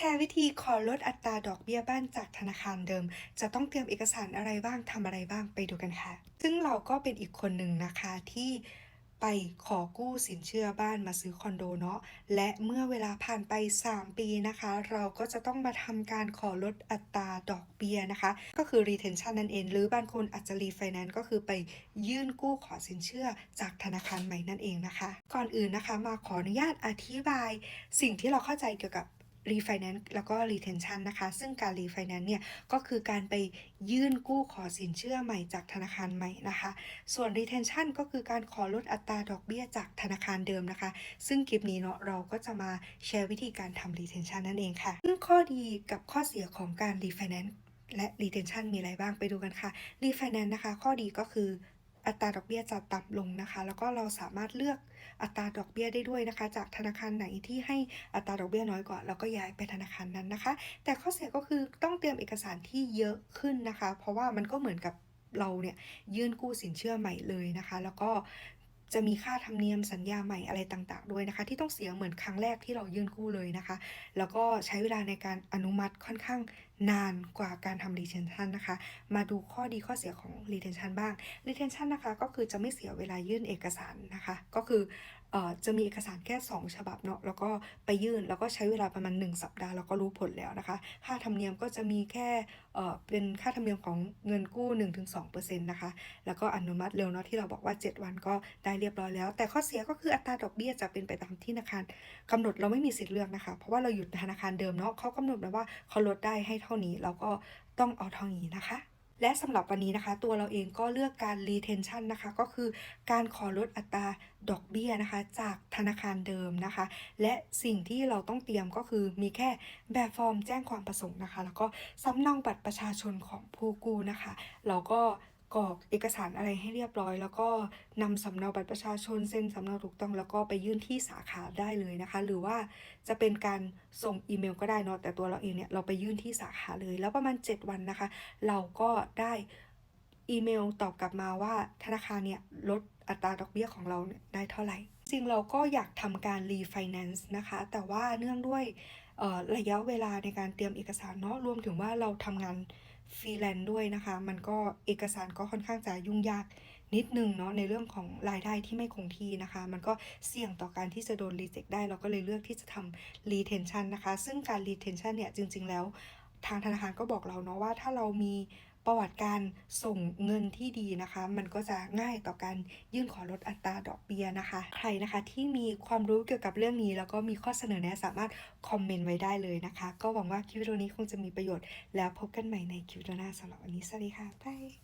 แชร์วิธีขอลดอัตราดอกเบี้ยบ้านจากธนาคารเดิม จะต้องเตรียมเอกสารอะไรบ้างทำอะไรบ้างไปดูกันค่ะ ซึ่งเราก็เป็นอีกคนหนึ่งนะคะที่ไปขอกู้สินเชื่อบ้านมาซื้อคอนโดเนาะและเมื่อเวลาผ่านไป 3 ปีนะคะ เราก็จะต้องมาทำการขอลดอัตราดอกเบี้ยนะคะ ก็คือ retention นั่นเอง หรือบางคนอาจจะ refinance ก็คือไปยื่นกู้ขอสินเชื่อจากธนาคารใหม่นั่นเองนะคะ ก่อนอื่นนะคะมาขออนุญาตอธิบาย สิ่งที่เราเข้าใจเกี่ยวกับ refinance แล้วก็ retention นะคะ ซึ่งการ refinance เนี่ยก็คือการไปยื่นกู้ขอสินเชื่อใหม่จากธนาคารใหม่นะคะ ส่วน retention ก็คือการขอลดอัตราดอกเบี้ยจากธนาคารเดิมนะคะ ซึ่งคลิปนี้เนาะเราก็จะมาแชร์วิธีการทำ retention นั่นเองค่ะ ซึ่งข้อดีกับข้อเสียของการ refinance และ retention มีอะไรบ้างไปดูกันค่ะ refinance นะคะ ข้อดีก็คือ อัตราดอกเบี้ยจะต่ำลงนะคะ แล้วก็เราสามารถเลือกอัตราดอกเบี้ยได้ด้วยนะคะ จากธนาคารไหนที่ให้อัตราดอกเบี้ยน้อยกว่าเราก็ย้ายไปธนาคารนั้นนะคะ แต่ข้อเสียก็คือต้องเตรียมเอกสารที่เยอะขึ้นนะคะ เพราะว่ามันก็เหมือนกับเราเนี่ยยื่นกู้สินเชื่อใหม่เลยนะคะ แล้วก็ จะมีค่าธรรมเนียมสัญญาใหม่อะไรต่าง ๆ ด้วยนะคะ ที่ต้องเสียเหมือนครั้งแรกที่เรายื่นกู้เลยนะคะ แล้วก็ใช้เวลาในการอนุมัติค่อนข้างนานกว่าการทำ retention นะคะ มาดูข้อดีข้อเสียของ retention บ้าง retention นะคะ ก็คือจะไม่เสียเวลายื่นเอกสารนะคะ ก็คือเอ่อ จะมีเอกสารแค่2ฉบับเนาะแล้วก็ไปยื่นแล้วก็ใช้เวลาประมาณ 1 สัปดาห์แล้วก็รู้ผลแล้วนะคะ ค่าธรรมเนียมก็จะมีแค่เเป็นค่าธรรมเนียมของเงินกู้ 1-2%นะคะ แล้วก็อนุมัติเร็วเนาะที่เราบอกว่า 7 วันก็ได้เรียบร้อยแล้ว แต่ข้อเสียก็คืออัตราดอกเบี้ยจะเป็นไปตามที่ธนาคารกำหนดเราไม่มีสิทธิ์เลือกนะคะ เพราะว่าเราอยู่ธนาคารเดิมเนาะเขากำหนดมาว่าเขาลดได้ให้เท่านี้เราก็ต้องเอาเท่านี้นะคะ และสำหรับวันนี้นะคะ ตัวเราเองก็เลือกการ retention นะคะ ก็คือการขอลดอัตราดอกเบี้ยนะคะ จากธนาคารเดิมนะคะ และสิ่งที่เราต้องเตรียมก็คือมีแค่แบบฟอร์มแจ้งความประสงค์นะคะ แล้วก็สำเนาบัตรประชาชนของผู้กู้นะคะ เราก็ กรอกเอกสารอะไรให้เรียบร้อย แล้วก็นำสำเนาบัตรประชาชนเซ็นสำเนาถูกต้อง แล้วก็ไปยื่นที่สาขาได้เลยนะคะ หรือว่าจะเป็นการส่งอีเมลก็ได้เนาะแต่ตัวเราเองเนี่ยเราไปยื่นที่สาขาเลย แล้วประมาณ 7 วันนะคะ เราก็ได้อีเมลตอบกลับมาว่าธนาคารเนี่ยลดอัตราดอกเบี้ยของเราเนี่ยได้เท่าไหร่ จริงเราก็อยากทำการ refinance นะคะ แต่ว่าเนื่องด้วย ระยะเวลาในการเตรียมเอกสารเนาะรวมถึงว่าเราทำงานฟรีแลนซ์ด้วยนะคะ มันก็เอกสารก็ค่อนข้างจะยุ่งยากนิดนึงเนาะในเรื่องของรายได้ที่ไม่คงที่นะคะ มันก็เสี่ยงต่อการที่จะโดนรีเจ็คได้ เราก็เลยเลือกที่จะทำ retention นะคะ ซึ่งการ retention เนี่ยจริง ๆ แล้ว ทางธนาคารก็บอกเราเนาะว่าถ้าเรามีประวัติการส่งเงินที่ดีนะคะ มันก็จะง่ายต่อการยื่นขอลดอัตราดอกเบี้ยนะคะ ใครนะคะที่มีความรู้เกี่ยวกับเรื่องนี้ แล้วก็มีข้อเสนอแนะสามารถคอมเมนต์ไว้ได้เลยนะคะ ก็หวังว่าคลิปวิดีโอนี้คงจะมีประโยชน์ แล้วพบกันใหม่ในคลิปวิดีโอหน้าสำหรับวันนี้สวัสดีค่ะบาย